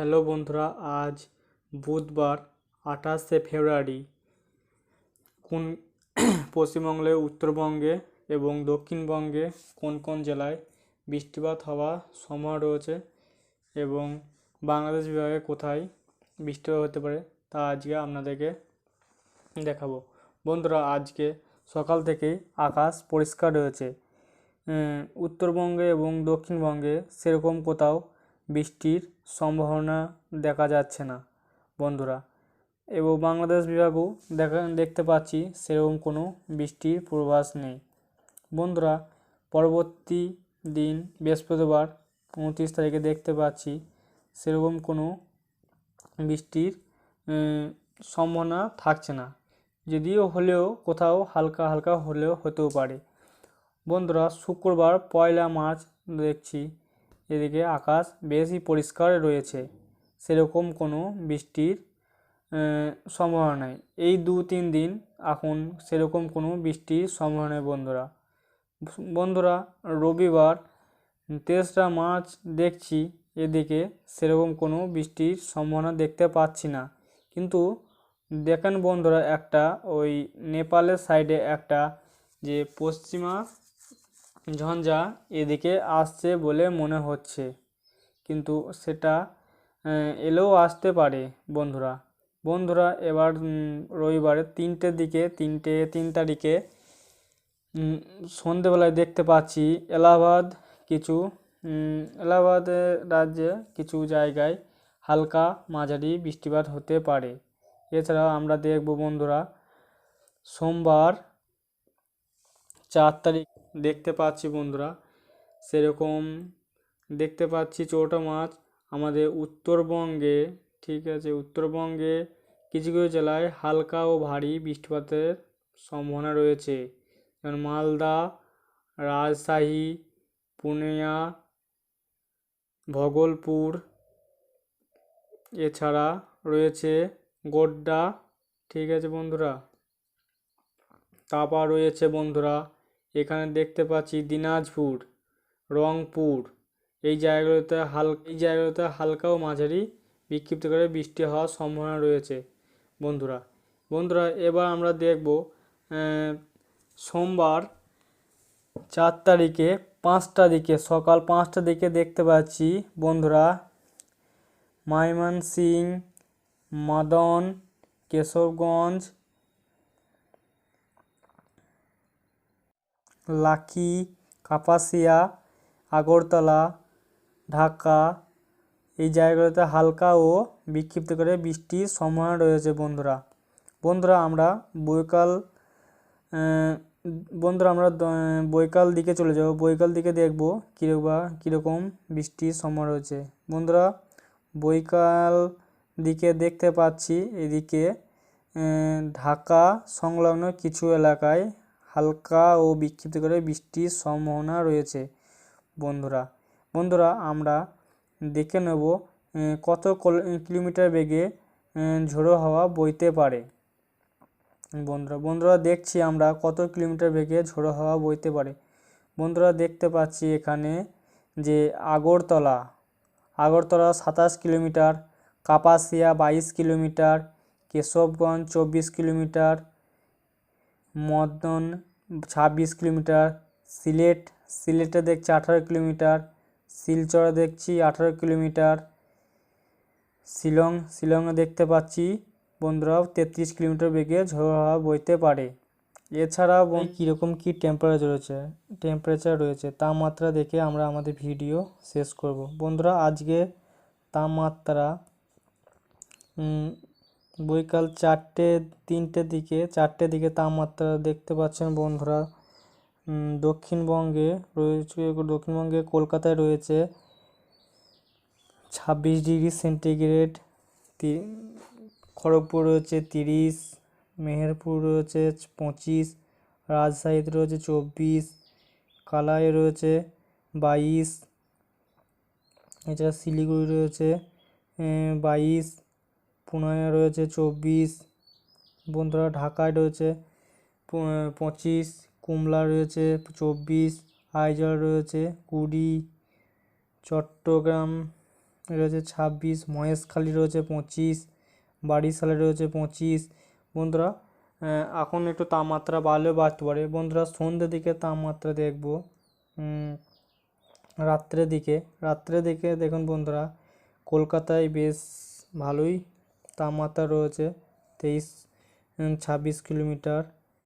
Hello বন্ধুরা, আজ বুধবার আঠাশে ফেব্রুয়ারি, কোন পশ্চিমবঙ্গের উত্তরবঙ্গে এবং দক্ষিণবঙ্গে কোন কোন জেলায় বৃষ্টিপাত হওয়ার সম্ভাবনা রয়েছে এবং বাংলাদেশ বিভাগে কোথায় বৃষ্টিপাত হতে পারে তা আজকে আপনাদেরকে দেখাবো। বন্ধুরা, আজকে সকাল থেকেই আকাশ পরিষ্কার রয়েছে। উত্তরবঙ্গে এবং দক্ষিণবঙ্গে সেরকম কোথাও বৃষ্টির সম্ভাবনা দেখা যাচ্ছে না, বন্ধুরা। এবং বাংলাদেশ বিভাগও দেখা, দেখতে পাচ্ছি সেরকম কোনো বৃষ্টির পূর্বাভাস নেই। বন্ধুরা, পরবর্তী দিন বৃহস্পতিবার উনত্রিশ তারিখে দেখতে পাচ্ছি সেরকম কোনো বৃষ্টির সম্ভাবনা থাকছে না। যদিও হলেও কোথাও হালকা হালকা হলেও হতেও পারে। বন্ধুরা, শুক্রবার পয়লা মার্চ দেখছি এদিকে আকাশ বেশি পরিষ্কার রয়েছে, সেরকম কোনো বৃষ্টির সম্ভাবনা এই দু তিন দিন এখন সেরকম কোনো বৃষ্টির সম্ভাবনা নেই বন্ধুরা। বন্ধুরা, রবিবার তেসরা মার্চ দেখছি, এদিকে সেরকম কোনো বৃষ্টির সম্ভাবনা দেখতে পাচ্ছি না। কিন্তু দেখেন বন্ধুরা, একটা ওই নেপালের সাইডে একটা যে পশ্চিমা ঝঞ্ঝা এদিকে আসছে বলে মনে হচ্ছে। কিন্তু সেটা এলেও আসতে পারে বন্ধুরা। বন্ধুরা এবার উম, রবিবারে তিনটের দিকে তিনটে তিন তারিখে সন্ধেবেলায় দেখতে পাচ্ছি এলাহাবাদ কিছু এলাহাবাদ রাজ্যে কিছু জায়গায় হালকা মাঝারি বৃষ্টিপাত হতে পারে। এছাড়াও আমরা দেখব বন্ধুরা সোমবার চার তারিখ দেখতে পাচ্ছি বন্ধুরা। সেরকম দেখতে পাচ্ছি চৌঠা মার্চ আমাদের উত্তরবঙ্গে, ঠিক আছে, উত্তরবঙ্গে কিছু কিছু জেলায় হালকা ও ভারী বৃষ্টিপাতের সম্ভাবনা রয়েছে। যেমন মালদা, রাজশাহী, পুরুলিয়া, ভগলপুর এছাড়া রয়েছে গোড্ডা, ঠিক আছে বন্ধুরা। তারপর রয়েছে বন্ধুরা এখানে দেখতে পাচ্ছি দিনাজপুর, রংপুর। এই জায়গাগুলোতে হালকা এই জায়গাগুলোতে হালকা ও মাঝারি বিক্ষিপ্ত করে বৃষ্টি হওয়ার সম্ভাবনা রয়েছে। বন্ধুরা বন্ধুরা, এবার আমরা দেখব সোমবার চার তারিখে পাঁচটা দিকে, সকাল পাঁচটা দিকে দেখতে পাচ্ছি, বন্ধুরা মাইমান সিং মাদন, কেশবগঞ্জ লাকি, কাপাসিয়া, আগরতলা, ঢাকা। এই জায়গাগুলোতে হালকা ও বিক্ষিপ্ত করে বৃষ্টির সম্ভাবনা রয়েছে, বন্ধুরা। বন্ধুরা, আমরা বৈকাল বন্ধুরা, আমরা বৈকাল দিকে চলে যাব। বৈকাল দিকে দেখব কীরকম কীরকম বৃষ্টির সম্ভাবনা রয়েছে। বন্ধুরা, বৈকাল দিকে দেখতে পাচ্ছি এদিকে ঢাকা সংলগ্ন কিছু এলাকায় হালকা ও বিক্ষিপ্ত করে বৃষ্টির সম্ভাবনা রয়েছে। বন্ধুরা বন্ধুরা, আমরা দেখে নেব কত কল- কিলোমিটার বেগে ঝোড়ো হাওয়া বইতে পারে। বন্ধুরা বন্ধুরা, দেখছি আমরা কত কিলোমিটার বেগে ঝোড়ো হাওয়া বইতে পারে। বন্ধুরা, দেখতে পাচ্ছি এখানে যে আগরতলা আগরতলা সাতাশ কিলোমিটার, কাপাসিয়া বাইশ কিলোমিটার, কেশবগঞ্জ চব্বিশ কিলোমিটার মদন, ছাব্বিশ কিলোমিটার, সিলেট, সিলেটে দেখছি আঠারো কিলোমিটার, শিলচরে দেখছি আঠারো কিলোমিটার, শিলং, শিলংয়ে দেখতে পাচ্ছি বন্ধুরাও তেত্রিশ কিলোমিটার বেগে ঝোড়ো হাওয়া বইতে পারে। এছাড়াও বন- কীরকম কী টেম্পারেচার রয়েছে? টেম্পারেচার রয়েছে, তাপমাত্রা দেখে আমরা আমাদের ভিডিও শেষ করব। বন্ধুরা, আজকে তাপমাত্রা বৈকাল চারটে তিনটের দিকে চারটের দিকে তাপমাত্রা দেখতে পাচ্ছেন বন্ধুরা। দক্ষিণবঙ্গে রয়েছে, দক্ষিণবঙ্গে কলকাতায় রয়েছে ছাব্বিশ ডিগ্রি সেন্টিগ্রেড খড়গপুর রয়েছে তিরিশ, মেহেরপুর রয়েছে পঁচিশ রাজশাহীতে রয়েছে চব্বিশ, কালাই রয়েছে বাইশ, এছাড়া শিলিগুড়ি রয়েছে বাইশ পুনে রয়েছে চব্বিশ, বন্ধুরা ঢাকায় রয়েছে পঁচিশ কুমলা রয়েছে চব্বিশ আইজল রয়েছে কুড়ি, চট্টগ্রাম রয়েছে ছাব্বিশ, মহেশখালী রয়েছে পঁচিশ, বারিশালে রয়েছে পঁচিশ। বন্ধুরা এখন একটু তাপমাত্রা বাড়লেও বাড়তে পারে। বন্ধুরা, সন্ধ্যের দিকে তাপমাত্রা দেখব রাত্রের দিকে রাত্রের দিকে দেখুন বন্ধুরা, কলকাতায় বেশ ভালোই তাপমাত্রা রয়েছে তেইশ ছাব্বিশ কিলোমিটার।